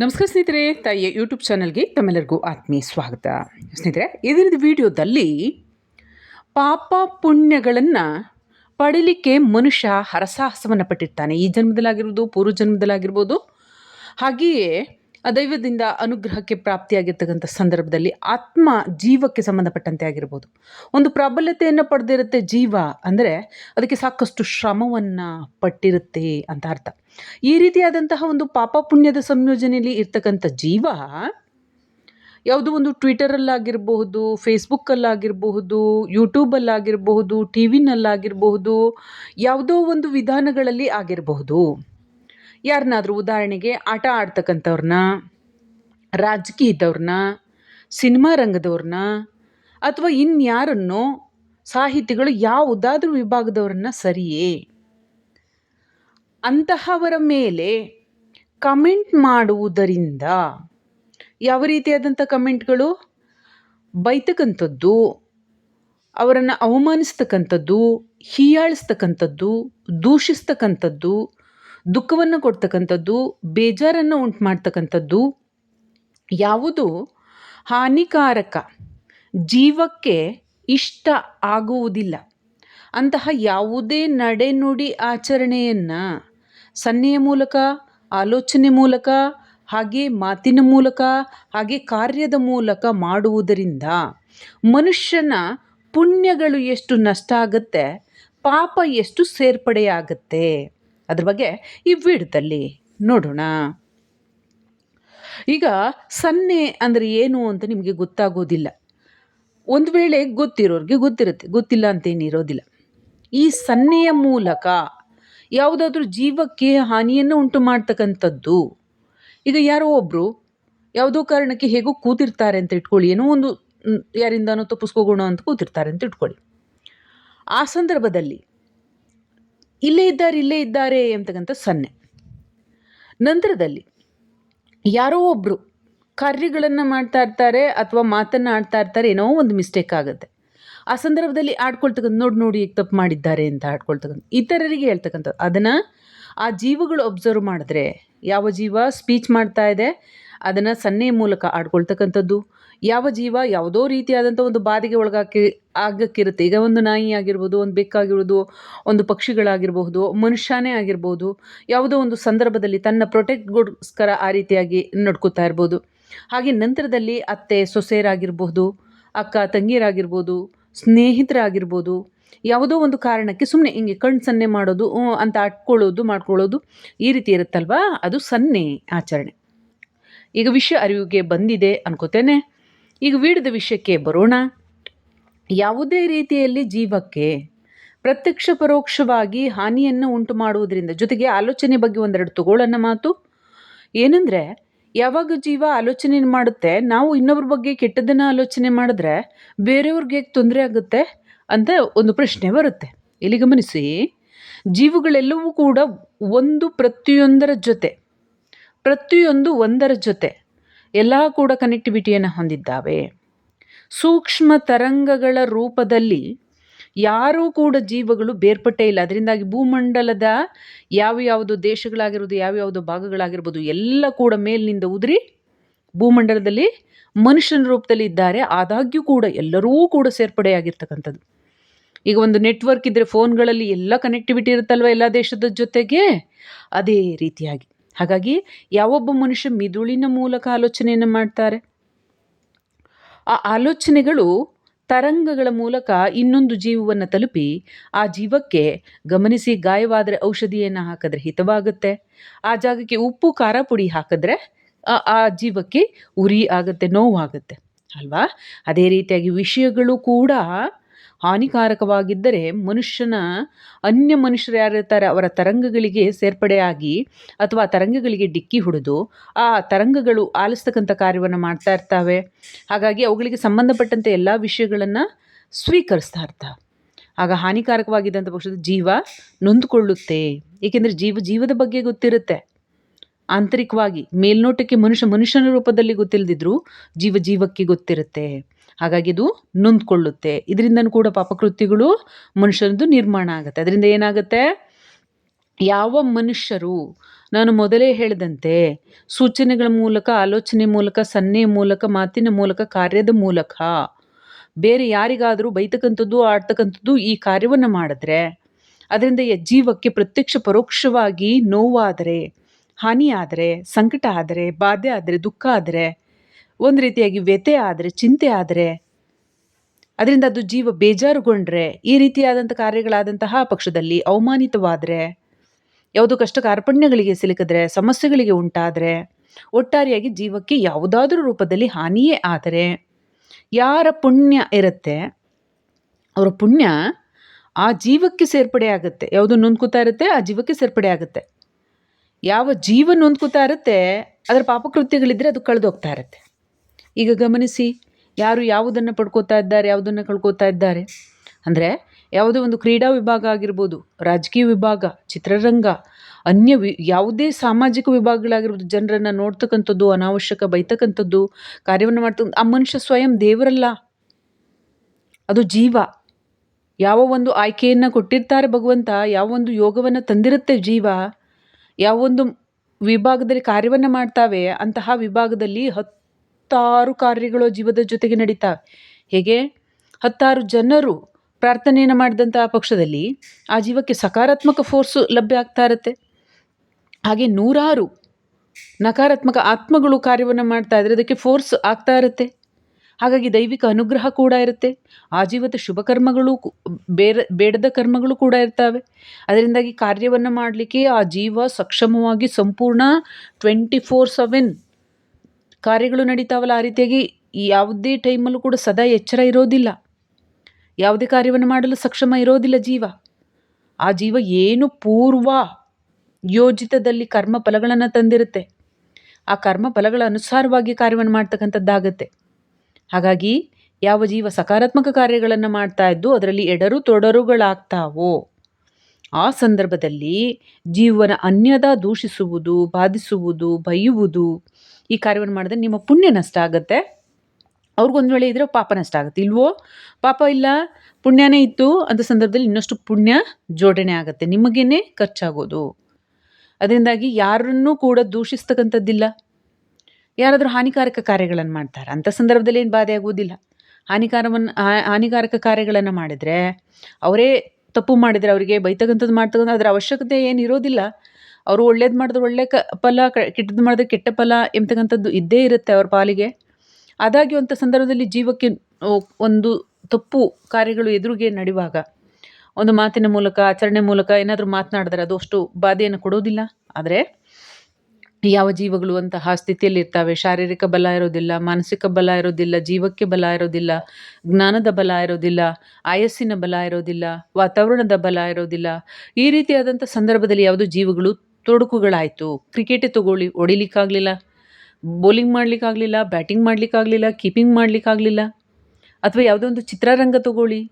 ನಮಸ್ಕಾರ ಸ್ನೇಹಿತರೆ, ತಾಯಿಯ ಯೂಟ್ಯೂಬ್ ಚಾನಲ್ಗೆ ತಮ್ಮೆಲ್ಲರಿಗೂ ಆತ್ಮೀಯ ಸ್ವಾಗತ. ಸ್ನೇಹಿತರೆ ಇದರಿಂದ ವಿಡಿಯೋದಲ್ಲಿ ಪಾಪ ಪುಣ್ಯಗಳನ್ನು ಪಡೀಲಿಕ್ಕೆ ಮನುಷ್ಯ ಹರಸಾಹಸವನ್ನು ಪಟ್ಟಿರ್ತಾನೆ. ಈ ಜನ್ಮದಲ್ಲಾಗಿರ್ಬೋದು, ಪೂರ್ವ ಜನ್ಮದಲ್ಲಾಗಿರ್ಬೋದು, ಹಾಗೆಯೇ ದೈವದಿಂದ ಅನುಗ್ರಹಕ್ಕೆ ಪ್ರಾಪ್ತಿಯಾಗಿರ್ತಕ್ಕಂಥ ಸಂದರ್ಭದಲ್ಲಿ ಆತ್ಮ ಜೀವಕ್ಕೆ ಸಂಬಂಧಪಟ್ಟಂತೆ ಆಗಿರ್ಬೋದು. ಒಂದು ಪ್ರಾಬಲ್ಯತೆಯನ್ನು ಪಡೆದಿರುತ್ತೆ ಜೀವ ಅಂದರೆ ಅದಕ್ಕೆ ಸಾಕಷ್ಟು ಶ್ರಮವನ್ನು ಪಟ್ಟಿರುತ್ತೆ ಅಂತ ಅರ್ಥ. ಈ ರೀತಿಯಾದಂತಹ ಒಂದು ಪಾಪ ಪುಣ್ಯದ ಸಂಯೋಜನೆಯಲ್ಲಿ ಇರ್ತಕ್ಕಂಥ ಜೀವ ಯಾವುದೋ ಒಂದು ಟ್ವಿಟರಲ್ಲಾಗಿರಬಹುದು, ಫೇಸ್ಬುಕ್ಕಲ್ಲಾಗಿರಬಹುದು, ಯೂಟ್ಯೂಬಲ್ಲಾಗಿರಬಹುದು ಟಿ ವಿನಲ್ಲಾಗಿರಬಹುದು ಯಾವುದೋ ಒಂದು ವಿಧಾನಗಳಲ್ಲಿ ಆಗಿರಬಹುದು. ಯಾರನ್ನಾದರೂ ಉದಾಹರಣೆಗೆ ಆಟ ಆಡ್ತಕ್ಕಂಥವ್ರನ್ನ ರಾಜಕೀಯದವ್ರನ್ನ ಸಿನಿಮಾ ರಂಗದವ್ರನ್ನ ಅಥವಾ ಇನ್ಯಾರನ್ನು ಸಾಹಿತಿಗಳು ಯಾವುದಾದ್ರೂ ವಿಭಾಗದವ್ರನ್ನ ಸರಿಯೇ? ಅಂತಹವರ ಮೇಲೆ ಕಮೆಂಟ್ ಮಾಡುವುದರಿಂದ ಯಾವ ರೀತಿಯಾದಂಥ ಕಮೆಂಟ್ಗಳು? ಬೈತಕ್ಕಂಥದ್ದು, ಅವರನ್ನು ಅವಮಾನಿಸ್ತಕ್ಕಂಥದ್ದು, ಹೀಯಾಳಿಸ್ತಕ್ಕಂಥದ್ದು, ದೂಷಿಸ್ತಕ್ಕಂಥದ್ದು ದುಃಖವನ್ನು ಕೊಡ್ತಕ್ಕಂಥದ್ದು, ಬೇಜಾರನ್ನು ಉಂಟು ಮಾಡ್ತಕ್ಕಂಥದ್ದು ಯಾವುದು? ಹಾನಿಕಾರಕ. ಜೀವಕ್ಕೆ ಇಷ್ಟ ಆಗುವುದಿಲ್ಲ. ಅಂತಹ ಯಾವುದೇ ನಡೆನುಡಿ ಆಚರಣೆಯನ್ನು ಸನ್ನೆಯ ಮೂಲಕ, ಆಲೋಚನೆ ಮೂಲಕ, ಹಾಗೆ ಮಾತಿನ ಮೂಲಕ, ಹಾಗೆ ಕಾರ್ಯದ ಮೂಲಕ ಮಾಡುವುದರಿಂದ ಮನುಷ್ಯನ ಪುಣ್ಯಗಳು ಎಷ್ಟು ನಷ್ಟ ಆಗುತ್ತೆ, ಪಾಪ ಎಷ್ಟು ಸೇರ್ಪಡೆಯಾಗುತ್ತೆ? ಅದ್ರ ಬಗ್ಗೆ ಈ ವಿಡಿಯೋದಲ್ಲಿ ನೋಡೋಣ. ಈಗ ಸನ್ನೆ ಅಂದರೆ ಏನು ಅಂತ ನಿಮಗೆ ಗೊತ್ತಾಗೋದಿಲ್ಲ. ಒಂದು ವೇಳೆ ಗೊತ್ತಿರೋರಿಗೆ ಗೊತ್ತಿರುತ್ತೆ, ಗೊತ್ತಿಲ್ಲ ಅಂತೇನಿರೋದಿಲ್ಲ ಈ ಸನ್ನೆಯ ಮೂಲಕ ಯಾವುದಾದ್ರೂ ಜೀವಕ್ಕೆ ಹಾನಿಯನ್ನು ಉಂಟು ಮಾಡ್ತಕ್ಕಂಥದ್ದು. ಈಗ ಯಾರೋ ಒಬ್ಬರು ಯಾವುದೋ ಕಾರಣಕ್ಕೆ ಹೇಗೋ ಕೂತಿರ್ತಾರೆ ಅಂತ ಇಟ್ಕೊಳ್ಳಿ, ಏನೋ ಒಂದು ಯಾರಿಂದನೋ ಯಾರಿಂದಾನೋ ತಪ್ಪಿಸ್ಕೋಗೋಣ ಅಂತ ಕೂತಿರ್ತಾರೆ ಅಂತ ಇಟ್ಕೊಳ್ಳಿ. ಆ ಸಂದರ್ಭದಲ್ಲಿ ಇಲ್ಲೇ ಇದ್ದಾರೆ ಇಲ್ಲೇ ಇದ್ದಾರೆ ಅಂತಕ್ಕಂಥ ಸನ್ನೆ. ನಂತರದಲ್ಲಿ ಯಾರೋ ಒಬ್ಬರು ಕಾರ್ಯಗಳನ್ನು ಮಾಡ್ತಾ ಇರ್ತಾರೆ ಅಥವಾ ಮಾತನ್ನು ಆಡ್ತಾ ಇರ್ತಾರೆ ಏನೋ ಒಂದು ಮಿಸ್ಟೇಕ್ ಆಗುತ್ತೆ. ಆ ಸಂದರ್ಭದಲ್ಲಿ ಆಡ್ಕೊಳ್ತಕ್ಕಂಥ, ನೋಡಿ ನೋಡಿ ಈಗ ತಪ್ಪು ಮಾಡಿದ್ದಾರೆ ಅಂತ ಆಡ್ಕೊಳ್ತಕ್ಕಂಥ, ಇತರರಿಗೆ ಹೇಳ್ತಕ್ಕಂಥದ್ದು ಅದನ್ನು ಆ ಜೀವಗಳು ಒಬ್ಸರ್ವ್ ಮಾಡಿದ್ರೆ ಯಾವ ಜೀವ ಸ್ಪೀಚ್ ಮಾಡ್ತಾ ಇದೆ, ಅದನ್ನು ಸನ್ನೆಯ ಮೂಲಕ ಆಡ್ಕೊಳ್ತಕ್ಕಂಥದ್ದು ಯಾವ ಜೀವ ಯಾವುದೋ ರೀತಿಯಾದಂಥ ಒಂದು ಬಾಧೆಗೆ ಒಳಗಾಕಿ ಆಗಕ್ಕಿರುತ್ತೆ. ಈಗ ಒಂದು ನಾಯಿ ಆಗಿರ್ಬೋದು, ಒಂದು ಬೆಕ್ಕಾಗಿರ್ಬೋದು ಒಂದು ಪಕ್ಷಿಗಳಾಗಿರಬಹುದು, ಮನುಷ್ಯನೇ ಆಗಿರ್ಬೋದು, ಯಾವುದೋ ಒಂದು ಸಂದರ್ಭದಲ್ಲಿ ತನ್ನ ಪ್ರೊಟೆಕ್ಟ್ಗೋಸ್ಕರ ಆ ರೀತಿಯಾಗಿ ನಡ್ಕೋತಾ ಇರ್ಬೋದು. ಹಾಗೆ ನಂತರದಲ್ಲಿ ಅತ್ತೆ, ಸೊಸೆಯರಾಗಿರ್ಬೋದು, ಅಕ್ಕ, ತಂಗಿಯರಾಗಿರ್ಬೋದು, ಸ್ನೇಹಿತರಾಗಿರ್ಬೋದು, ಯಾವುದೋ ಒಂದು ಕಾರಣಕ್ಕೆ ಸುಮ್ಮನೆ ಹಿಂಗೆ ಕಣ್ಣು ಸನ್ನೆ ಮಾಡೋದು ಅಂತ ಅಟ್ಕೊಳ್ಳೋದು, ಮಾಡ್ಕೊಳ್ಳೋದು ಈ ರೀತಿ ಇರುತ್ತಲ್ವಾ? ಅದು ಸನ್ನೆ ಆಚರಣೆ. ಈಗ ವಿಷಯ ಅರಿವಿಗೆ ಬಂದಿದೆ ಅನ್ಕೋತೇನೆ. ಈಗ ವಿಡಿದ ವಿಷಯಕ್ಕೆ ಬರೋಣ. ಯಾವುದೇ ರೀತಿಯಲ್ಲಿ ಜೀವಕ್ಕೆ ಪ್ರತ್ಯಕ್ಷ ಪರೋಕ್ಷವಾಗಿ ಹಾನಿಯನ್ನು ಉಂಟು ಮಾಡುವುದರಿಂದ ಜೊತೆಗೆ ಆಲೋಚನೆ ಬಗ್ಗೆ ಒಂದೆರಡು ತಗೊಳ್ಳೋಣ ಮಾತು. ಏನಂದರೆ, ಯಾವಾಗ ಜೀವ ಆಲೋಚನೆ ಮಾಡುತ್ತೆ, ನಾವು ಇನ್ನೊಬ್ರ ಬಗ್ಗೆ ಕೆಟ್ಟದನ್ನು ಆಲೋಚನೆ ಮಾಡಿದ್ರೆ ಬೇರೆಯವ್ರಿಗೆ ಹೇಗೆ ತೊಂದರೆ ಆಗುತ್ತೆ ಅಂತ ಒಂದು ಪ್ರಶ್ನೆ ಬರುತ್ತೆ. ಇಲ್ಲಿ ಗಮನಿಸಿ, ಜೀವಗಳೆಲ್ಲವೂ ಕೂಡ ಒಂದು ಪ್ರತಿಯೊಂದರ ಜೊತೆ, ಪ್ರತಿಯೊಂದು ಒಂದರ ಜೊತೆ. ಎಲ್ಲ ಕೂಡ ಕನೆಕ್ಟಿವಿಟಿಯನ್ನು ಹೊಂದಿದ್ದಾವೆ. ಸೂಕ್ಷ್ಮ ತರಂಗಗಳ ರೂಪದಲ್ಲಿ ಯಾರೂ ಕೂಡ ಜೀವಗಳು ಬೇರ್ಪಟ್ಟೇ ಇಲ್ಲ. ಅದರಿಂದಾಗಿ ಭೂಮಂಡಲದ ಯಾವ ಯಾವುದು ದೇಶಗಳಾಗಿರ್ಬೋದು ಯಾವ್ಯಾವುದೋ ಭಾಗಗಳಾಗಿರ್ಬೋದು, ಎಲ್ಲ ಕೂಡ ಮೇಲಿನಿಂದ ಉದುರಿ ಭೂಮಂಡಲದಲ್ಲಿ ಮನುಷ್ಯನ ರೂಪದಲ್ಲಿ ಇದ್ದಾರೆ. ಆದಾಗ್ಯೂ ಕೂಡ ಎಲ್ಲರೂ ಕೂಡ ಸೇರ್ಪಡೆಯಾಗಿರ್ತಕ್ಕಂಥದ್ದು. ಈಗ ಒಂದು ನೆಟ್ವರ್ಕ್ ಇದ್ದರೆ ಫೋನ್ಗಳಲ್ಲಿ ಎಲ್ಲ ಕನೆಕ್ಟಿವಿಟಿ ಇರುತ್ತಲ್ವ ಎಲ್ಲ ದೇಶದ ಜೊತೆಗೆ? ಅದೇ ರೀತಿಯಾಗಿ. ಹಾಗಾಗಿ ಯಾವೊಬ್ಬ ಮನುಷ್ಯ ಮಿದುಳಿನ ಮೂಲಕ ಆಲೋಚನೆಯನ್ನು ಮಾಡ್ತಾರೆ? ಆ ಆಲೋಚನೆಗಳು ತರಂಗಗಳ ಮೂಲಕ ಇನ್ನೊಂದು ಜೀವವನ್ನು ತಲುಪಿ ಆ ಜೀವಕ್ಕೆ ಗಮನಿಸಿ ಗಾಯವಾದರೆ ಔಷಧಿಯನ್ನು ಹಾಕಿದ್ರೆ ಹಿತವಾಗುತ್ತೆ. ಆ ಜಾಗಕ್ಕೆ ಉಪ್ಪು, ಖಾರ ಪುಡಿ ಹಾಕಿದ್ರೆ ಆ ಜೀವಕ್ಕೆ ಉರಿ ಆಗುತ್ತೆ ನೋವಾಗುತ್ತೆ ಅಲ್ವಾ? ಅದೇ ರೀತಿಯಾಗಿ ವಿಷಯಗಳು ಕೂಡ ಹಾನಿಕಾರಕವಾಗಿದ್ದರೆ ಮನುಷ್ಯನ ಅನ್ಯ ಮನುಷ್ಯರು ಯಾರಿರ್ತಾರೆ ಅವರ ತರಂಗಗಳಿಗೆ ಸೇರ್ಪಡೆಯಾಗಿ ಅಥವಾ ತರಂಗಗಳಿಗೆ ಡಿಕ್ಕಿ ಹೊಡೆದು ಆ ತರಂಗಗಳು ಆಲಿಸ್ತಕ್ಕಂಥ ಕಾರ್ಯವನ್ನು ಮಾಡ್ತಾ ಇರ್ತವೆ. ಹಾಗಾಗಿ ಅವುಗಳಿಗೆ ಸಂಬಂಧಪಟ್ಟಂತೆ ಎಲ್ಲ ವಿಷಯಗಳನ್ನು ಸ್ವೀಕರಿಸ್ತಾ ಇರ್ತಾವೆ. ಆಗ ಹಾನಿಕಾರಕವಾಗಿದ್ದಂಥ ಪಕ್ಷದ ಜೀವ ನೊಂದುಕೊಳ್ಳುತ್ತೆ. ಏಕೆಂದರೆ ಜೀವ ಜೀವದ ಬಗ್ಗೆ ಗೊತ್ತಿರುತ್ತೆ. ಆಂತರಿಕವಾಗಿ ಮೇಲ್ನೋಟಕ್ಕೆ ಮನುಷ್ಯ ಮನುಷ್ಯನ ರೂಪದಲ್ಲಿ ಗೊತ್ತಿಲ್ಲದಿದ್ರೂ ಜೀವ ಜೀವಕ್ಕೆ ಗೊತ್ತಿರುತ್ತೆ. ಹಾಗಾಗಿ ಇದು ನೊಂದ್ಕೊಳ್ಳುತ್ತೆ. ಇದರಿಂದನೂ ಕೂಡ ಪಾಪಕೃತ್ಯಗಳು ಮನುಷ್ಯನದು ನಿರ್ಮಾಣ ಆಗುತ್ತೆ. ಅದರಿಂದ ಏನಾಗುತ್ತೆ? ಯಾವ ಮನುಷ್ಯರು, ನಾನು ಮೊದಲೇ ಹೇಳಿದಂತೆ, ಸೂಚನೆಗಳ ಮೂಲಕ, ಆಲೋಚನೆ ಮೂಲಕ, ಸನ್ನೆ ಮೂಲಕ, ಮಾತಿನ ಮೂಲಕ, ಕಾರ್ಯದ ಮೂಲಕ, ಬೇರೆ ಯಾರಿಗಾದರೂ ಬೈತಕ್ಕಂಥದ್ದು, ಆಡ್ತಕ್ಕಂಥದ್ದು ಈ ಕಾರ್ಯವನ್ನು ಮಾಡಿದ್ರೆ, ಅದರಿಂದ ಜೀವಕ್ಕೆ ಪ್ರತ್ಯಕ್ಷ ಪರೋಕ್ಷವಾಗಿ ನೋವಾದರೆ ಹಾನಿ ಆದರೆ ಸಂಕಟ ಆದರೆ, ಬಾಧೆ ಆದರೆ, ದುಃಖ ಆದರೆ ಒಂದು ರೀತಿಯಾಗಿ ವ್ಯಥೆ ಆದರೆ, ಚಿಂತೆ ಆದರೆ, ಅದರಿಂದ ಅದು ಜೀವ ಬೇಜಾರುಗೊಂಡ್ರೆ, ಈ ರೀತಿಯಾದಂಥ ಕಾರ್ಯಗಳಾದಂತಹ ಪಕ್ಷದಲ್ಲಿ ಅವಮಾನಿತವಾದರೆ, ಯಾವುದೋ ಕಷ್ಟ ಕಾರ್ಪಣ್ಯಗಳಿಗೆ ಸಿಲುಕಿದ್ರೆ, ಸಮಸ್ಯೆಗಳಿಗೆ ಉಂಟಾದರೆ, ಒಟ್ಟಾರೆಯಾಗಿ ಜೀವಕ್ಕೆ ಯಾವುದಾದ್ರೂ ರೂಪದಲ್ಲಿ ಹಾನಿಯೇ ಆದರೆ, ಯಾರ ಪುಣ್ಯ ಇರುತ್ತೆ, ಅವರ ಪುಣ್ಯ ಆ ಜೀವಕ್ಕೆ ಸೇರ್ಪಡೆ ಆಗುತ್ತೆ. ಯಾವುದು ನೊಂದ್ಕೋತಾ ಇರುತ್ತೆ, ಆ ಜೀವಕ್ಕೆ ಸೇರ್ಪಡೆ ಆಗುತ್ತೆ. ಯಾವ ಜೀವ ನೊಂದ್ಕೋತಾ ಇರುತ್ತೆ, ಅದರ ಪಾಪಕೃತ್ಯಗಳಿದ್ದರೆ ಅದು ಕಳೆದೋಗ್ತಾ ಇರುತ್ತೆ. ಈಗ ಗಮನಿಸಿ, ಯಾರು ಯಾವುದನ್ನು ಪಡ್ಕೋತಾ ಇದ್ದಾರೆ, ಯಾವುದನ್ನು ಕಳ್ಕೊತಾ ಇದ್ದಾರೆ? ಅಂದರೆ, ಯಾವುದೇ ಒಂದು ಕ್ರೀಡಾ ವಿಭಾಗ ಆಗಿರ್ಬೋದು, ರಾಜಕೀಯ ವಿಭಾಗ, ಚಿತ್ರರಂಗ, ಅನ್ಯ ವಿ, ಯಾವುದೇ ಸಾಮಾಜಿಕ ವಿಭಾಗಗಳಾಗಿರ್ಬೋದು, ಜನರನ್ನು ನೋಡ್ತಕ್ಕಂಥದ್ದು, ಅನಾವಶ್ಯಕ ಬೈತಕ್ಕಂಥದ್ದು, ಕಾರ್ಯವನ್ನು ಮಾಡ್ತಕ್ಕಂಥ ಆ ಮನುಷ್ಯ ಸ್ವಯಂ ದೇವರಲ್ಲ. ಅದು ಜೀವ. ಯಾವ ಒಂದು ಆಯ್ಕೆಯನ್ನು ಕೊಟ್ಟಿರ್ತಾರೆ ಭಗವಂತ, ಯಾವ ಒಂದು ಯೋಗವನ್ನು ತಂದಿರುತ್ತೆ ಜೀವ ಯಾವೊಂದು ವಿಭಾಗದಲ್ಲಿ ಕಾರ್ಯವನ್ನು ಮಾಡ್ತಾವೆ, ಅಂತಹ ವಿಭಾಗದಲ್ಲಿ ಹತ್ತಾರು ಕಾರ್ಯಗಳು ಜೀವದ ಜೊತೆಗೆ ನಡೀತಾವೆ ಹೇಗೆ? ಹತ್ತಾರು ಜನರು ಪ್ರಾರ್ಥನೆಯನ್ನು ಮಾಡಿದಂಥ ಪಕ್ಷದಲ್ಲಿ ಆ ಜೀವಕ್ಕೆ ಸಕಾರಾತ್ಮಕ ಫೋರ್ಸು ಲಭ್ಯ ಆಗ್ತಾ ಇರುತ್ತೆ. ಹಾಗೆ ನೂರಾರು ನಕಾರಾತ್ಮಕ ಆತ್ಮಗಳು ಕಾರ್ಯವನ್ನು ಮಾಡ್ತಾ ಇದ್ರೆ ಅದಕ್ಕೆ ಫೋರ್ಸ್ ಆಗ್ತಾ ಇರುತ್ತೆ. ಹಾಗಾಗಿ ದೈವಿಕ ಅನುಗ್ರಹ ಕೂಡ ಇರುತ್ತೆ. ಆಜೀವದ ಶುಭ ಕರ್ಮಗಳು ಬೇರೆ, ಬೇಡದ ಕರ್ಮಗಳು ಕೂಡ ಇರ್ತವೆ. ಅದರಿಂದಾಗಿ ಕಾರ್ಯವನ್ನು ಮಾಡಲಿಕ್ಕೆ ಆ ಜೀವ ಸಕ್ಷಮವಾಗಿ ಸಂಪೂರ್ಣ ಟ್ವೆಂಟಿ ಫೋರ್ ಸೆವೆನ್ ಕಾರ್ಯಗಳು ನಡೀತಾವಲ್ಲ ಆ ರೀತಿಯಾಗಿ ಯಾವುದೇ ಟೈಮಲ್ಲೂ ಕೂಡ ಸದಾ ಎಚ್ಚರ ಇರೋದಿಲ್ಲ. ಯಾವುದೇ ಕಾರ್ಯವನ್ನು ಮಾಡಲು ಸಕ್ಷಮ ಇರೋದಿಲ್ಲ ಜೀವ. ಆ ಜೀವ ಏನು ಪೂರ್ವ ಯೋಜಿತದಲ್ಲಿ ಕರ್ಮ ಫಲಗಳನ್ನು ತಂದಿರುತ್ತೆ. ಆ ಕರ್ಮ ಫಲಗಳ ಅನುಸಾರವಾಗಿ ಕಾರ್ಯವನ್ನು ಮಾಡ್ತಕ್ಕಂಥದ್ದಾಗತ್ತೆ. ಹಾಗಾಗಿ, ಯಾವ ಜೀವ ಸಕಾರಾತ್ಮಕ ಕಾರ್ಯಗಳನ್ನು ಮಾಡ್ತಾ ಇದ್ದು, ಅದರಲ್ಲಿ ಎಡರು ತೊಡರುಗಳಾಗ್ತಾವೋ, ಆ ಸಂದರ್ಭದಲ್ಲಿ ಜೀವನ ಅನ್ಯದ ದೂಷಿಸುವುದು, ಬಾಧಿಸುವುದು, ಬೈಯುವುದು ಈ ಕಾರ್ಯವನ್ನು ಮಾಡಿದ್ರೆ ನಿಮ್ಮ ಪುಣ್ಯ ನಷ್ಟ ಆಗುತ್ತೆ. ಅವ್ರಿಗೊಂದು ವೇಳೆ ಇದ್ರೆ ಪಾಪ ನಷ್ಟ ಆಗುತ್ತೆ. ಇಲ್ವೋ? ಪಾಪ ಇಲ್ಲ. ಪುಣ್ಯನೇ ಇತ್ತು. ಅಂತ ಸಂದರ್ಭದಲ್ಲಿ ಇನ್ನಷ್ಟು ಪುಣ್ಯ ಜೋಡಣೆ ಆಗುತ್ತೆ. ನಿಮಗೇನೆ ಖರ್ಚಾಗೋದು. ಅದರಿಂದಾಗಿ ಯಾರನ್ನೂ ಕೂಡ ದೂಷಿಸ್ತಕ್ಕಂಥದ್ದಿಲ್ಲ. ಯಾರಾದರೂ ಹಾನಿಕಾರಕ ಕಾರ್ಯಗಳನ್ನು ಮಾಡ್ತಾರೆ. ಅಂಥ ಸಂದರ್ಭದಲ್ಲಿ ಏನು ಬಾಧೆ ಆಗುವುದಿಲ್ಲ. ಹಾನಿಕಾರವನ್ನು ಹಾನಿಕಾರಕ ಕಾರ್ಯಗಳನ್ನು ಮಾಡಿದರೆ, ಅವರೇ ತಪ್ಪು ಮಾಡಿದರೆ, ಅವರಿಗೆ ಬೈತಕ್ಕಂಥದ್ದು ಮಾಡ್ತಕ್ಕಂಥ ಅದರ ಅವಶ್ಯಕತೆ ಏನು ಇರೋದಿಲ್ಲ ಅವರು ಒಳ್ಳೇದು ಮಾಡಿದ್ರೆ ಒಳ್ಳೆ ಕ, ಫಲ ಕೆಟ್ಟದ್ದು ಮಾಡಿದ್ರೆ ಕೆಟ್ಟ ಫಲ ಎಂಬತಕ್ಕಂಥದ್ದು ಇದ್ದೇ ಇರುತ್ತೆ ಅವ್ರ ಪಾಲಿಗೆ. ಆದಾಗ್ಯೂ ಅಂಥ ಸಂದರ್ಭದಲ್ಲಿ ಜೀವಕ್ಕೆ ಒಂದು ತಪ್ಪು ಕಾರ್ಯಗಳು ಎದುರಿಗೆ ನಡೆಯುವಾಗ ಒಂದು ಮಾತಿನ ಮೂಲಕ, ಆಚರಣೆ ಮೂಲಕ ಏನಾದರೂ ಮಾತನಾಡಿದ್ರೆ ಅದು ಅಷ್ಟು ಬಾಧೆಯನ್ನು ಕೊಡೋದಿಲ್ಲ. ಆದರೆ ಯಾವ ಜೀವಗಳು ಅಂತಹ ಸ್ಥಿತಿಯಲ್ಲಿ ಇರ್ತವೆ. ಶಾರೀರಿಕ ಬಲ ಇರೋದಿಲ್ಲ, ಮಾನಸಿಕ ಬಲ ಇರೋದಿಲ್ಲ, ಜೀವಕ್ಕೆ ಬಲ ಇರೋದಿಲ್ಲ, ಜ್ಞಾನದ ಬಲ ಇರೋದಿಲ್ಲ, ಆಯಸ್ಸಿನ ಬಲ ಇರೋದಿಲ್ಲ, ವಾತಾವರಣದ ಬಲ ಇರೋದಿಲ್ಲ. ಈ ರೀತಿಯಾದಂಥ ಸಂದರ್ಭದಲ್ಲಿ ಯಾವುದು ಜೀವಗಳು ತೊಡಕುಗಳಾಯಿತು. ಕ್ರಿಕೆಟೇ ತಗೊಳ್ಳಿ, ಹೊಡಿಲಿಕ್ಕಾಗಲಿಲ್ಲ. ಬೌಲಿಂಗ್ ಮಾಡಲಿಕ್ಕಾಗಲಿಲ್ಲ, ಬ್ಯಾಟಿಂಗ್ ಮಾಡಲಿಕ್ಕಾಗಲಿಲ್ಲ, ಕೀಪಿಂಗ್ ಮಾಡಲಿಕ್ಕಾಗಲಿಲ್ಲ. ಅಥವಾ ಯಾವುದೋ ಒಂದು ಚಿತ್ರರಂಗ ತಗೊಳ್ಳಿ.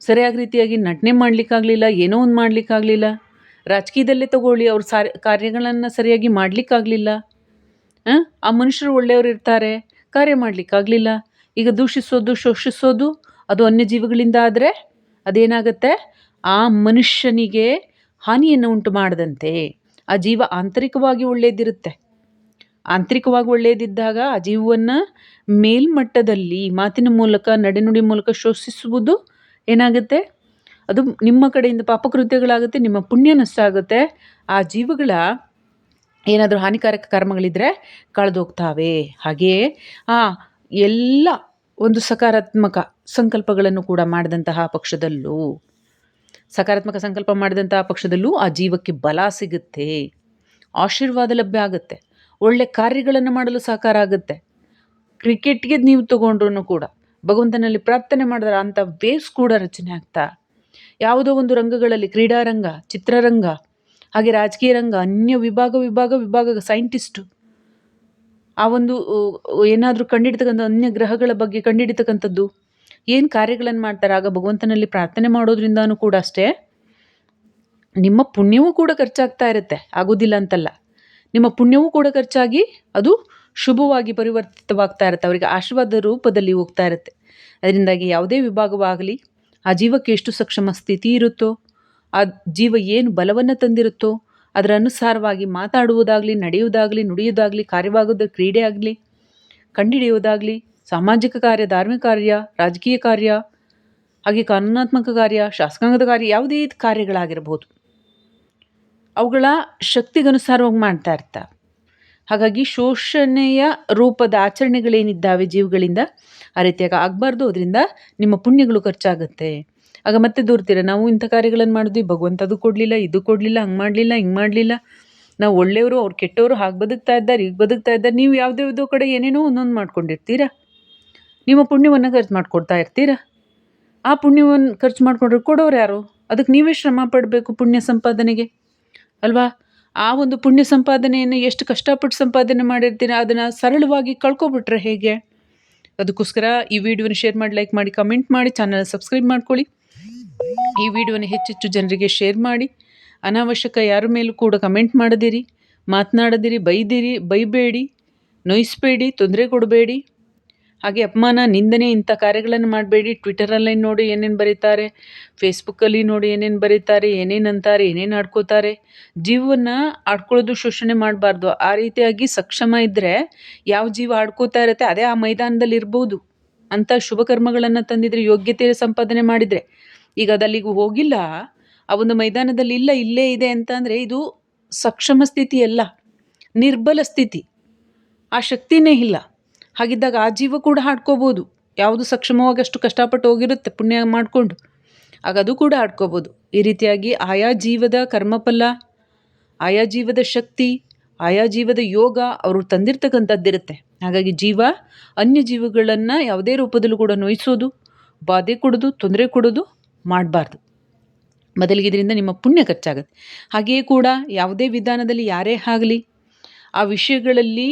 ಸರಿಯಾಗಿ ರೀತಿಯಾಗಿ ನಟನೆ ಮಾಡಲಿಕ್ಕಾಗಲಿಲ್ಲ, ಏನೋ ಒಂದು ಮಾಡಲಿಕ್ಕಾಗಲಿಲ್ಲ. ರಾಜಕೀಯದಲ್ಲೇ ತಗೊಳ್ಳಿ, ಅವ್ರ ಸಾರಿ, ಕಾರ್ಯಗಳನ್ನು ಸರಿಯಾಗಿ ಮಾಡಲಿಕ್ಕಾಗಲಿಲ್ಲ. ಆ? ಮನುಷ್ಯರು ಒಳ್ಳೆಯವರು ಇರ್ತಾರೆ, ಕಾರ್ಯ ಮಾಡಲಿಕ್ಕಾಗಲಿಲ್ಲ. ಈಗ ದೂಷಿಸೋದು, ಶೋಷಿಸೋದು, ಅದು ಅನ್ಯ ಜೀವಿಗಳಿಂದ ಆದರೆ ಅದೇನಾಗುತ್ತೆ? ಆ ಮನುಷ್ಯನಿಗೆ ಹಾನಿಯನ್ನು ಉಂಟು ಮಾಡದಂತೆ. ಆ ಜೀವ ಆಂತರಿಕವಾಗಿ ಒಳ್ಳೆಯದಿರುತ್ತೆ ಆಂತರಿಕವಾಗಿ ಒಳ್ಳೆಯದಿದ್ದಾಗ ಆ ಜೀವವನ್ನು ಮೇಲ್ಮಟ್ಟದಲ್ಲಿ ಮಾತಿನ ಮೂಲಕ, ನಡೆನುಡಿ ಮೂಲಕ ಶೋಷಿಸುವುದು ಏನಾಗುತ್ತೆ? ಅದು ನಿಮ್ಮ ಕಡೆಯಿಂದ ಪಾಪಕೃತ್ಯಗಳಾಗುತ್ತೆ, ನಿಮ್ಮ ಪುಣ್ಯ ನಷ್ಟ ಆಗುತ್ತೆ. ಆ ಜೀವಗಳ ಏನಾದರೂ ಹಾನಿಕಾರಕ ಕರ್ಮಗಳಿದ್ದರೆ ಕಳೆದೋಗ್ತಾವೆ. ಹಾಗೆಯೇ ಆ ಎಲ್ಲ ಒಂದು ಸಕಾರಾತ್ಮಕ ಸಂಕಲ್ಪಗಳನ್ನು ಕೂಡ ಮಾಡಿದಂತಹ ಪಕ್ಷದಲ್ಲೂ ಸಕಾರಾತ್ಮಕ ಸಂಕಲ್ಪ ಮಾಡಿದಂಥ ಪಕ್ಷದಲ್ಲೂ ಆ ಜೀವಕ್ಕೆ ಬಲ ಸಿಗುತ್ತೆ. ಆಶೀರ್ವಾದ ಲಭ್ಯ ಆಗುತ್ತೆ. ಒಳ್ಳೆ ಕಾರ್ಯಗಳನ್ನು ಮಾಡಲು ಸಹಕಾರ ಆಗುತ್ತೆ. ಕ್ರಿಕೆಟ್ಗೆ ನೀವು ತಗೊಂಡ್ರೂ ಕೂಡ ಭಗವಂತನಲ್ಲಿ ಪ್ರಾರ್ಥನೆ ಮಾಡಿದ್ರೆ ಅಂಥ ವೇವ್ಸ್ ಕೂಡ ರಚನೆ ಆಗ್ತಾ. ಯಾವುದೋ ಒಂದು ರಂಗಗಳಲ್ಲಿ ಕ್ರೀಡಾರಂಗ ಚಿತ್ರರಂಗ ಹಾಗೆ ರಾಜಕೀಯ ರಂಗ, ಅನ್ಯ ವಿಭಾಗ ವಿಭಾಗ ವಿಭಾಗ ಸೈಂಟಿಸ್ಟು ಆ ಒಂದು, ಏನಾದರೂ ಕಂಡಿಡ್ತಕ್ಕಂಥ ಅನ್ಯ ಗ್ರಹಗಳ ಬಗ್ಗೆ ಕಂಡಿಡಿತಕ್ಕಂಥದ್ದು ಏನು ಕಾರ್ಯಗಳನ್ನು ಮಾಡ್ತಾರೆ? ಆಗ ಭಗವಂತನಲ್ಲಿ ಪ್ರಾರ್ಥನೆ ಮಾಡೋದ್ರಿಂದನೂ ಕೂಡ ಅಷ್ಟೇ. ನಿಮ್ಮ ಪುಣ್ಯವೂ ಕೂಡ ಖರ್ಚಾಗ್ತಾ ಇರುತ್ತೆ, ಆಗೋದಿಲ್ಲ ಅಂತಲ್ಲ. ನಿಮ್ಮ ಪುಣ್ಯವೂ ಕೂಡ ಖರ್ಚಾಗಿ ಅದು ಶುಭವಾಗಿ ಪರಿವರ್ತಿತವಾಗ್ತಾ ಇರುತ್ತೆ, ಅವರಿಗೆ ಆಶೀರ್ವಾದ ರೂಪದಲ್ಲಿ ಹೋಗ್ತಾ ಇರುತ್ತೆ. ಅದರಿಂದಾಗಿ ಯಾವುದೇ ವಿಭಾಗವಾಗಲಿ ಆ ಜೀವಕ್ಕೆ ಎಷ್ಟು ಸಕ್ಷಮ ಸ್ಥಿತಿ ಇರುತ್ತೋ, ಆ ಜೀವ ಏನು ಬಲವನ್ನು ತಂದಿರುತ್ತೋ, ಅದರ ಅನುಸಾರವಾಗಿ ಮಾತಾಡುವುದಾಗಲಿ, ನಡೆಯುವುದಾಗಲಿ, ನುಡಿಯುವುದಾಗಲಿ ಕಾರ್ಯವಾಗೋದು ಕ್ರೀಡೆ ಆಗಲಿ ಕಂಡುಹಿಡಿಯುವುದಾಗಲಿ ಸಾಮಾಜಿಕ ಕಾರ್ಯ, ಧಾರ್ಮಿಕ ಕಾರ್ಯ, ರಾಜಕೀಯ ಕಾರ್ಯ, ಹಾಗೆ ಕಾನೂನಾತ್ಮಕ ಕಾರ್ಯ, ಶಾಸಕಾಂಗದ ಕಾರ್ಯ, ಯಾವುದೇ ಕಾರ್ಯಗಳಾಗಿರ್ಬೋದು. ಅವುಗಳ ಶಕ್ತಿಗನುಸಾರವಾಗಿ ಮಾಡ್ತಾ ಇರ್ತಾವೆ ಹಾಗಾಗಿ ಶೋಷಣೆಯ ರೂಪದ ಆಚರಣೆಗಳೇನಿದ್ದಾವೆ ಜೀವಗಳಿಂದ? ಆ ರೀತಿಯಾಗಿ ಆಗಬಾರ್ದು. ಅದರಿಂದ ನಿಮ್ಮ ಪುಣ್ಯಗಳು ಖರ್ಚಾಗುತ್ತೆ. ಆಗ ಮತ್ತೆ ದೂರ್ತೀರ, ನಾವು ಇಂಥ ಕಾರ್ಯಗಳನ್ನು ಮಾಡಿದ್ವಿ, ಭಗವಂತ ಅದು ಕೊಡಲಿಲ್ಲ, ಇದು ಕೊಡಲಿಲ್ಲ, ಹಂಗೆ ಮಾಡಲಿಲ್ಲ, ಹಿಂಗೆ ಮಾಡಲಿಲ್ಲ. ನಾವು ಒಳ್ಳೆಯವರು, ಅವ್ರು ಕೆಟ್ಟವರು, ಹಾಗೆ ಬದುಕ್ತಾ ಇದ್ದಾರೆ ಈಗ ಬದುಕ್ತಾ ಇದ್ದಾರೆ. ನೀವು ಯಾವುದ್ಯಾವುದೋ ಕಡೆ ಏನೇನೋ ಒಂದೊಂದು ಮಾಡ್ಕೊಂಡಿರ್ತೀರಾ? ನಿಮ್ಮ ಪುಣ್ಯವನ್ನು ಖರ್ಚು ಮಾಡಿಕೊಡ್ತಾ ಇರ್ತೀರಾ? ಆ ಪುಣ್ಯವನ್ನು ಖರ್ಚು ಮಾಡಿಕೊಂಡ್ರೆ ಕೊಡೋರು ಯಾರು? ಅದಕ್ಕೆ ನೀವೇ ಶ್ರಮ ಪಡಬೇಕು ಪುಣ್ಯ ಸಂಪಾದನೆಗೆ. ಅಲ್ವಾ? ಆ ಒಂದು ಪುಣ್ಯ ಸಂಪಾದನೆಯನ್ನು ಎಷ್ಟು ಕಷ್ಟಪಟ್ಟು ಸಂಪಾದನೆ ಮಾಡಿರ್ತೀರ, ಅದನ್ನು ಸರಳವಾಗಿ ಕಳ್ಕೊಬಿಟ್ರೆ ಹೇಗೆ? ಅದಕ್ಕೋಸ್ಕರ ಈ ವಿಡಿಯೋನ ಶೇರ್ ಮಾಡಿ, ಲೈಕ್ ಮಾಡಿ, ಕಮೆಂಟ್ ಮಾಡಿ, ಚಾನಲ್ ಸಬ್ಸ್ಕ್ರೈಬ್ ಮಾಡ್ಕೊಳ್ಳಿ. ಈ ವಿಡಿಯೋನ ಹೆಚ್ಚೆಚ್ಚು ಜನರಿಗೆ ಶೇರ್ ಮಾಡಿ. ಅನಾವಶ್ಯಕ ಯಾರ ಮೇಲೂ ಕೂಡ ಕಮೆಂಟ್ ಮಾಡದಿರಿ, ಮಾತನಾಡದಿರಿ, ಬೈದಿರಿ, ಬೈಬೇಡಿ, ನೋಯಿಸ್ಬೇಡಿ, ತೊಂದರೆ ಕೊಡಬೇಡಿ. ಹಾಗೆ ಅಪಮಾನ, ನಿಂದನೆ ಇಂಥ ಕಾರ್ಯಗಳನ್ನು ಮಾಡಬೇಡಿ. ಟ್ವಿಟರಲ್ಲಿ ನೋಡಿ ಏನೇನು ಬರೀತಾರೆ ಫೇಸ್ಬುಕ್ಕಲ್ಲಿ ನೋಡಿ ಏನೇನು ಬರೀತಾರೆ, ಏನೇನು ಅಂತಾರೆ, ಏನೇನು ಆಡ್ಕೋತಾರೆ. ಜೀವವನ್ನು ಆಡ್ಕೊಳ್ಳೋದು ಶೋಷಣೆ ಮಾಡಬಾರ್ದು. ಆ ರೀತಿಯಾಗಿ ಸಕ್ಷಮ ಇದ್ದರೆ ಯಾವ ಜೀವ ಆಡ್ಕೋತಾ ಇರುತ್ತೆ ಅದೇ ಆ ಮೈದಾನದಲ್ಲಿ ಇರ್ಬೋದು. ಅಂಥ ಶುಭ ಕರ್ಮಗಳನ್ನು ತಂದಿದ್ರೆ ಯೋಗ್ಯತೆ ಸಂಪಾದನೆ ಮಾಡಿದರೆ, ಈಗ ಅದಲ್ಲಿಗೂ ಹೋಗಿಲ್ಲ. ಆ ಒಂದು ಮೈದಾನದಲ್ಲಿ ಇಲ್ಲ, ಇಲ್ಲೇ ಇದೆ ಅಂತ ಇದು ಸಕ್ಷಮ ಸ್ಥಿತಿ ಅಲ್ಲ ನಿರ್ಬಲ ಸ್ಥಿತಿ. ಆ ಶಕ್ತಿನೇ ಇಲ್ಲ. ಹಾಗಿದ್ದಾಗ ಆ ಜೀವ ಕೂಡ ಹಾಡ್ಕೋಬೋದು. ಯಾವುದು ಸಕ್ಷಮವಾಗಿ ಅಷ್ಟು ಕಷ್ಟಪಟ್ಟು ಹೋಗಿರುತ್ತೆ, ಪುಣ್ಯ ಮಾಡಿಕೊಂಡು. ಆಗ ಅದು ಕೂಡ ಹಾಡ್ಕೋಬೋದು. ಈ ರೀತಿಯಾಗಿ ಆಯಾ ಜೀವದ ಕರ್ಮಫಲ, ಆಯಾ ಜೀವದ ಶಕ್ತಿ, ಆಯಾ ಜೀವದ ಯೋಗ ಅವರು ತಂದಿರ್ತಕ್ಕಂಥದ್ದಿರುತ್ತೆ. ಹಾಗಾಗಿ ಜೀವ ಅನ್ಯ ಜೀವಗಳನ್ನು ಯಾವುದೇ ರೂಪದಲ್ಲೂ ಕೂಡ ನೋಯಿಸೋದು, ಬಾಧೆ ಕೊಡೋದು, ತೊಂದರೆ ಕೊಡೋದು ಮಾಡಬಾರ್ದು. ಬದಲಿಗೆ ಇದರಿಂದ ನಿಮ್ಮ ಪುಣ್ಯ ಖರ್ಚಾಗುತ್ತೆ. ಹಾಗೆಯೇ ಕೂಡ ಯಾವುದೇ ವಿಧಾನದಲ್ಲಿ ಯಾರೇ ಆಗಲಿ, ಆ ವಿಷಯಗಳಲ್ಲಿ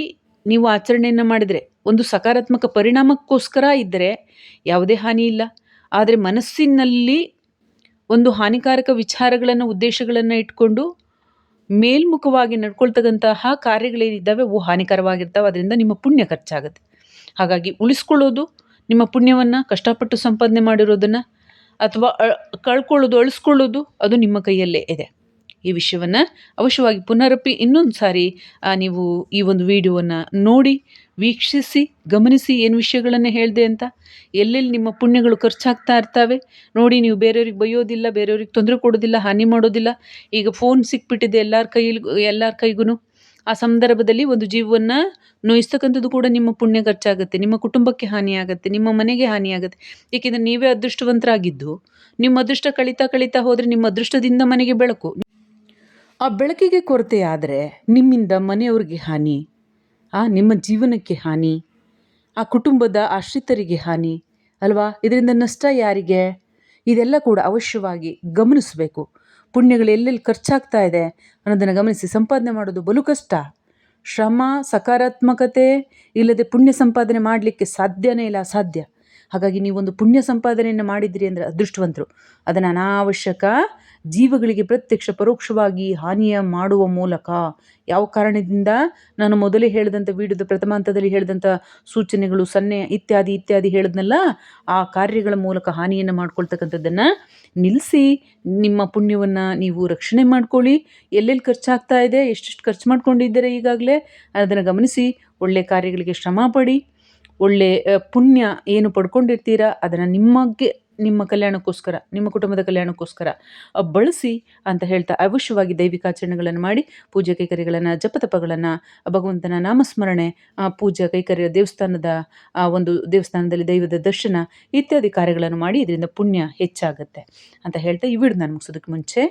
ನೀವು ಆಚರಣೆಯನ್ನು ಮಾಡಿದರೆ ಒಂದು ಸಕಾರಾತ್ಮಕ ಪರಿಣಾಮಕ್ಕೋಸ್ಕರ ಇದ್ದರೆ ಯಾವುದೇ ಹಾನಿ ಇಲ್ಲ. ಆದರೆ ಮನಸ್ಸಿನಲ್ಲಿ ಒಂದು ಹಾನಿಕಾರಕ ವಿಚಾರಗಳನ್ನು, ಉದ್ದೇಶಗಳನ್ನು ಇಟ್ಕೊಂಡು ಮೇಲ್ಮುಖವಾಗಿ ನಡ್ಕೊಳ್ತಕ್ಕಂತಹ ಕಾರ್ಯಗಳೇನಿದ್ದಾವೆ, ಅವು ಹಾನಿಕರವಾಗಿರ್ತಾವೆ. ಅದರಿಂದ ನಿಮ್ಮ ಪುಣ್ಯ ಖರ್ಚಾಗುತ್ತೆ. ಹಾಗಾಗಿ ಉಳಿಸ್ಕೊಳ್ಳೋದು, ನಿಮ್ಮ ಪುಣ್ಯವನ್ನು, ಕಷ್ಟಪಟ್ಟು ಸಂಪಾದನೆ ಮಾಡಿರೋದನ್ನು ಅಥವಾ ಕಳ್ಕೊಳ್ಳೋದು, ಅಳಿಸ್ಕೊಳ್ಳೋದು, ಅದು ನಿಮ್ಮ ಕೈಯಲ್ಲೇ ಇದೆ. ಈ ವಿಷಯವನ್ನು ಅವಶ್ಯವಾಗಿ ಪುನರಪಿ ಇನ್ನೊಂದು ಸಾರಿ ನೀವು ಈ ಒಂದು ವಿಡಿಯೋವನ್ನು ನೋಡಿ ವೀಕ್ಷಿಸಿ, ಗಮನಿಸಿ ಏನು ವಿಷಯಗಳನ್ನು ಹೇಳಿದೆ ಅಂತ? ಎಲ್ಲೆಲ್ಲಿ ನಿಮ್ಮ ಪುಣ್ಯಗಳು ಖರ್ಚಾಗ್ತಾ ಇರ್ತವೆ? ನೋಡಿ, ನೀವು ಬೇರೆಯವ್ರಿಗೆ ಬೈಯೋದಿಲ್ಲ, ಬೇರೆಯವ್ರಿಗೆ ತೊಂದರೆ ಕೊಡೋದಿಲ್ಲ, ಹಾನಿ ಮಾಡೋದಿಲ್ಲ. ಈಗ ಫೋನ್ ಸಿಕ್ಬಿಟ್ಟಿದೆ ಎಲ್ಲರ ಕೈಯಲ್ಲಿ ಎಲ್ಲರ ಕೈಗೂ ಆ ಸಂದರ್ಭದಲ್ಲಿ ಒಂದು ಜೀವವನ್ನು ನೋಯಿಸ್ತಕ್ಕಂಥದ್ದು ಕೂಡ ನಿಮ್ಮ ಪುಣ್ಯ ಖರ್ಚಾಗುತ್ತೆ, ನಿಮ್ಮ ಕುಟುಂಬಕ್ಕೆ ಹಾನಿಯಾಗುತ್ತೆ, ನಿಮ್ಮ ಮನೆಗೆ ಹಾನಿಯಾಗುತ್ತೆ. ಏಕೆಂದರೆ ನೀವೇ ಅದೃಷ್ಟವಂತರಾಗಿದ್ದು, ನಿಮ್ಮ ಅದೃಷ್ಟ ಕಳೀತಾ ಕಳೀತಾ ಹೋದರೆ ನಿಮ್ಮ ಅದೃಷ್ಟದಿಂದ ಮನೆಗೆ ಬೆಳಕು. ಆ ಬೆಳಕಿಗೆ ಕೊರತೆ ಆದರೆ ನಿಮ್ಮಿಂದ ಮನೆಯವ್ರಿಗೆ ಹಾನಿ. ನಿಮ್ಮ ಜೀವನಕ್ಕೆ ಹಾನಿ, ಆ ಕುಟುಂಬದ ಆಶ್ರಿತರಿಗೆ ಹಾನಿ ಅಲ್ವಾ? ಇದರಿಂದ ನಷ್ಟ ಯಾರಿಗೆ? ಇದೆಲ್ಲ ಕೂಡ ಅವಶ್ಯವಾಗಿ ಗಮನಿಸಬೇಕು. ಪುಣ್ಯಗಳು ಎಲ್ಲೆಲ್ಲಿ ಖರ್ಚಾಗ್ತಾ ಇದೆ ಅನ್ನೋದನ್ನು ಗಮನಿಸಿ. ಸಂಪಾದನೆ ಮಾಡೋದು ಬಲು ಕಷ್ಟ. ಶ್ರಮ, ಸಕಾರಾತ್ಮಕತೆ ಇಲ್ಲದೆ ಪುಣ್ಯ ಸಂಪಾದನೆ ಮಾಡಲಿಕ್ಕೆ ಸಾಧ್ಯನೇ ಇಲ್ಲ, ಅಸಾಧ್ಯ. ಹಾಗಾಗಿ ನೀವೊಂದು ಪುಣ್ಯ ಸಂಪಾದನೆಯನ್ನು ಮಾಡಿದಿರಿ ಅಂದರೆ ಅದೃಷ್ಟವಂತರು. ಅದನ್ನು ಅನಾವಶ್ಯಕ ಜೀವಗಳಿಗೆ ಪ್ರತ್ಯಕ್ಷ ಪರೋಕ್ಷವಾಗಿ ಹಾನಿಯ ಮಾಡುವ ಮೂಲಕ ಯಾವ ಕಾರಣದಿಂದ ನಾನು ಮೊದಲೇ ಹೇಳಿದಂಥ ವಿಡಿಯೋದ ಪ್ರಥಮ ಹಂತದಲ್ಲಿ ಹೇಳಿದಂಥ ಸೂಚನೆಗಳು, ಸನ್ನೆ ಇತ್ಯಾದಿ ಇತ್ಯಾದಿ ಹೇಳಿದ್ನಲ್ಲ, ಆ ಕಾರ್ಯಗಳ ಮೂಲಕ ಹಾನಿಯನ್ನು ಮಾಡ್ಕೊಳ್ತಕ್ಕಂಥದ್ದನ್ನು ನಿಲ್ಲಿಸಿ ನಿಮ್ಮ ಪುಣ್ಯವನ್ನು ನೀವು ರಕ್ಷಣೆ ಮಾಡ್ಕೊಳ್ಳಿ. ಎಲ್ಲೆಲ್ಲಿ ಖರ್ಚಾಗ್ತಾ ಇದೆ, ಎಷ್ಟೆಷ್ಟು ಖರ್ಚು ಮಾಡ್ಕೊಂಡಿದ್ದೀರಾ ಈಗಾಗಲೇ, ಅದನ್ನು ಗಮನಿಸಿ ಒಳ್ಳೆಯ ಕಾರ್ಯಗಳಿಗೆ ಶ್ರಮ ಪಡಿ. ಒಳ್ಳೆ ಪುಣ್ಯ ಏನು ಪಡ್ಕೊಂಡಿರ್ತೀರಾ, ಅದನ್ನು ನಿಮಗೆ ನಿಮ್ಮ ಕಲ್ಯಾಣಕ್ಕೋಸ್ಕರ, ನಿಮ್ಮ ಕುಟುಂಬದ ಕಲ್ಯಾಣಕ್ಕೋಸ್ಕರ ಬಳಸಿ ಅಂತ ಹೇಳ್ತಾ ಅವಶ್ಯವಾಗಿ ದೈವಿಕಾಚರಣೆಗಳನ್ನು ಮಾಡಿ, ಪೂಜೆ ಕೈಕರ್ಯಗಳನ್ನು ಜಪತಪಗಳನ್ನು ಭಗವಂತನ ನಾಮಸ್ಮರಣೆ ಪೂಜಾ ಕೈಕರ್ಯ ದೇವಸ್ಥಾನದ ಒಂದು ದೇವಸ್ಥಾನದಲ್ಲಿ ದೈವದ ದರ್ಶನ ಇತ್ಯಾದಿ ಕಾರ್ಯಗಳನ್ನು ಮಾಡಿ ಇದರಿಂದ ಪುಣ್ಯ ಹೆಚ್ಚಾಗುತ್ತೆ ಅಂತ ಹೇಳ್ತಾ ಈ ವಿಡಿಯೋ ನಾನು ಮುಗಿಸೋದಕ್ಕೆ ಮುಂಚೆ.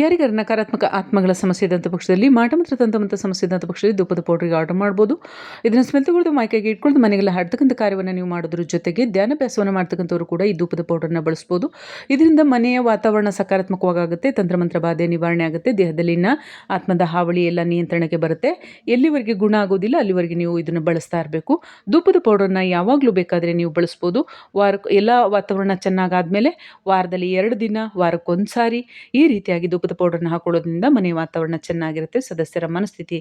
ಯಾರಿಗಾರ ನಕಾರಾತ್ಮಕ ಆತ್ಮಗಳ ಸಮಸ್ಯೆ ಇದ್ದಂಥ ಪಕ್ಷದಲ್ಲಿ ಮಾಟ ಮಾತ್ರ ತಂತಮಂತ ಸಮಸ್ಯೆ ಇದ್ದಂಥ ಪಕ್ಷದಲ್ಲಿ ಧೂಪದ ಪೌಡ್ರಿಗೆ ಆರ್ಡರ್ ಮಾಡ್ಬೋದು. ಇದನ್ನು ಸ್ಮೆಲ್ ತಗೊಳ್ದು ಮೈಕೈಗೆ ಇಟ್ಕೊಂಡು ಮನೆಗೆಲ್ಲ ಹಾಡ್ತಕ್ಕಂಥ ಕಾರ್ಯವನ್ನು ನೀವು ಮಾಡೋದ್ರ ಜೊತೆಗೆ ಧ್ಯಾನಾಭ್ಯಾಸವನ್ನು ಮಾಡ್ತಕ್ಕಂಥವ್ರು ಕೂಡ ಈ ಧೂಪದ ಪೌಡರ್ನ ಬಳಸ್ಬೋದು. ಇದರಿಂದ ಮನೆಯ ವಾತಾವರಣ ಸಕಾರಾತ್ಮಕವಾಗುತ್ತೆ, ತಂತ್ರಮಂತ್ರ ಬಾಧೆ ನಿವಾರಣೆ ಆಗುತ್ತೆ, ದೇಹದಲ್ಲಿನ ಆತ್ಮದ ಹಾವಳಿ ಎಲ್ಲ ನಿಯಂತ್ರಣಕ್ಕೆ ಬರುತ್ತೆ. ಎಲ್ಲಿವರೆಗೆ ಗುಣ ಆಗೋದಿಲ್ಲ, ಅಲ್ಲಿವರೆಗೆ ನೀವು ಇದನ್ನು ಬಳಸ್ತಾ ಇರಬೇಕು. ಧೂಪದ ಪೌಡರ್ನ ಯಾವಾಗಲೂ ಬೇಕಾದರೆ ನೀವು ಬಳಸ್ಬೋದು. ವಾರ ಎಲ್ಲ ವಾತಾವರಣ ಚೆನ್ನಾಗಾದ್ಮೇಲೆ ವಾರದಲ್ಲಿ ಎರಡು ದಿನ ವಾರಕ್ಕೊಂದು ಸಾರಿ ಈ ರೀತಿಯಾಗಿ ಧೂಪದ ಧೂಪದ ಪೌಡರ್ನ ಹಾಕೊಳ್ಳೋದ್ರಿಂದ ಮನೆಯ ವಾತಾವರಣ ಚೆನ್ನಾಗಿರುತ್ತೆ, ಸದಸ್ಯರ ಮನಸ್ಥಿತಿ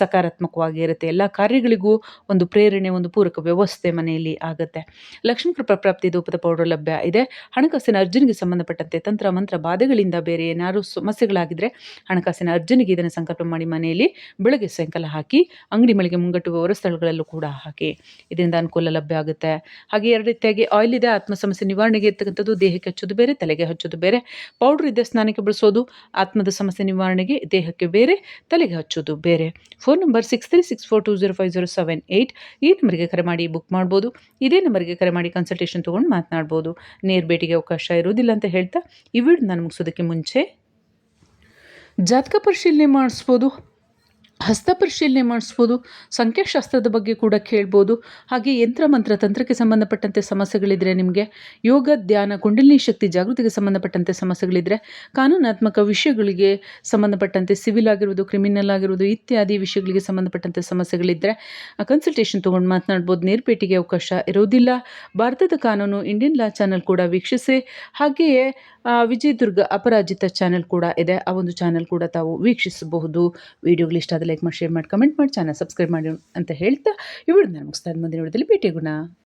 ಸಕಾರಾತ್ಮಕವಾಗಿ ಇರುತ್ತೆ. ಎಲ್ಲ ಕಾರ್ಯಗಳಿಗೂ ಒಂದು ಪ್ರೇರಣೆ, ಒಂದು ಪೂರಕ ವ್ಯವಸ್ಥೆ ಮನೆಯಲ್ಲಿ ಆಗುತ್ತೆ. ಲಕ್ಷ್ಮೀ ಕೃಪಾ ಪ್ರಾಪ್ತಿ ಧೂಪದ ಪೌಡರ್ ಲಭ್ಯ ಇದೆ. ಹಣಕಾಸಿನ ಅರ್ಜುನಿಗೆ ಸಂಬಂಧಪಟ್ಟಂತೆ ತಂತ್ರ, ಮಂತ್ರ, ಬಾಧೆಗಳಿಂದ ಬೇರೆ ಏನಾದ್ರು ಸಮಸ್ಯೆಗಳಾಗಿದ್ದರೆ ಹಣಕಾಸಿನ ಅರ್ಜುನಿಗೆ ಇದನ್ನು ಸಂಕಲ್ಪ ಮಾಡಿ ಮನೆಯಲ್ಲಿ ಬೆಳಗ್ಗೆ ಸಾಯಂಕಾಲ ಹಾಕಿ, ಅಂಗಡಿ ಮಳಿಗೆ ಮುಂಗಟ್ಟುವವರ ಸ್ಥಳಗಳಲ್ಲೂ ಕೂಡ ಹಾಕಿ. ಇದರಿಂದ ಅನುಕೂಲ ಲಭ್ಯ ಆಗುತ್ತೆ. ಹಾಗೆ ಎರಡು ರೀತಿಯಾಗಿ ಆಯಿಲ್ ಇದೆ. ಆತ್ಮ ಸಮಸ್ಯೆ ನಿವಾರಣೆಗೆ ಇರ್ತಕ್ಕಂಥದ್ದು, ದೇಹಕ್ಕೆ ಹಚ್ಚೋದು ಬೇರೆ, ತಲೆಗೆ ಹಚ್ಚೋದು ಬೇರೆ. ಪೌಡ್ರ್ ಇದೆ ಸ್ನಾನಕ್ಕೆ ಬಳಸೋದು ಆತ್ಮದ ಸಮಸ್ಯೆ ನಿವಾರಣೆಗೆ ದೇಹಕ್ಕೆ ಬೇರೆ, ತಲೆಗೆ ಹಚ್ಚೋದು ಬೇರೆ. Phone number six three six four two zero five zero seven eight ಈ ನಂಬರಿಗೆ ಕರೆ ಮಾಡಿ ಬುಕ್ ಮಾಡ್ಬೋದು. ಇದೇ ನಂಬರಿಗೆ ಕರೆ ಮಾಡಿ ಕನ್ಸಲ್ಟೇಷನ್ ತೊಗೊಂಡು ಮಾತನಾಡ್ಬೋದು. ನೇರ ಭೇಟಿಗೆ ಅವಕಾಶ ಇರೋದಿಲ್ಲ ಅಂತ ಹೇಳ್ತಾ ಈ ವಿಡಿಯೋ ನಾನು ಮುಗಿಸೋದಕ್ಕೆ ಮುಂಚೆ ಜಾತಕ ಪರಿಶೀಲನೆ ಮಾಡಿಸ್ಬೋದು. ಹಸ್ತ ಪರಿಶೀಲನೆ ಮಾಡಿಸ್ಬೋದು, ಸಂಖ್ಯಾಶಾಸ್ತ್ರದ ಬಗ್ಗೆ ಕೂಡ ಕೇಳ್ಬೋದು. ಹಾಗೆ ಯಂತ್ರ ಮಂತ್ರ ತಂತ್ರಕ್ಕೆ ಸಂಬಂಧಪಟ್ಟಂತೆ ಸಮಸ್ಯೆಗಳಿದ್ರೆ ನಿಮಗೆ, ಯೋಗ, ಧ್ಯಾನ, ಕುಂಡಲಿನಿ ಶಕ್ತಿ, ಜಾಗೃತಿಗೆ ಸಂಬಂಧಪಟ್ಟಂತೆ ಸಮಸ್ಯೆಗಳಿದ್ರೆ ಕಾನೂನಾತ್ಮಕ ವಿಷಯಗಳಿಗೆ ಸಂಬಂಧಪಟ್ಟಂತೆ, ಸಿವಿಲ್ ಆಗಿರ್ಬೋದು, ಕ್ರಿಮಿನಲ್ ಆಗಿರ್ಬೋದು, ಇತ್ಯಾದಿ ವಿಷಯಗಳಿಗೆ ಸಂಬಂಧಪಟ್ಟಂತೆ ಸಮಸ್ಯೆಗಳಿದ್ದರೆ ಕನ್ಸಲ್ಟೇಷನ್ ತೊಗೊಂಡು ಮಾತನಾಡ್ಬೋದು. ನೇರ್ಪೇಟಿಗೆ ಅವಕಾಶ ಇರೋದಿಲ್ಲ. ಭಾರತದ ಕಾನೂನು ಇಂಡಿಯನ್ ಲಾ ಚಾನಲ್ ಕೂಡ ವೀಕ್ಷಿಸಿ. ಹಾಗೆಯೇ ವಿಜಯದುರ್ಗ ಅಪರಾಜಿತ ಚಾನೆಲ್ ಕೂಡ ಇದೆ. ಆ ಒಂದು ಚಾನೆಲ್ ಕೂಡ ತಾವು ವೀಕ್ಷಿಸಬಹುದು. ವಿಡಿಯೋಗಳು ಇಷ್ಟ ಲೈಕ್ ಮಾಡಿ ಶೇರ್ ಮಾಡಿ ಕಮೆಂಟ್ ಮಾಡಿ ಚಾನಲ್ ಸಬ್ಸ್ಕ್ರೈಬ್ ಮಾಡಿ ಅಂತ ಹೇಳ್ತಾ ಇವಳು ವಿಡಿಯೋ ನಾನು ಮುಗಿಸ್ತಾ. ಮುಂದಿನ ವಿಡಿಯೋದಲ್ಲಿ ಭೇಟಿಯಾಗೋಣ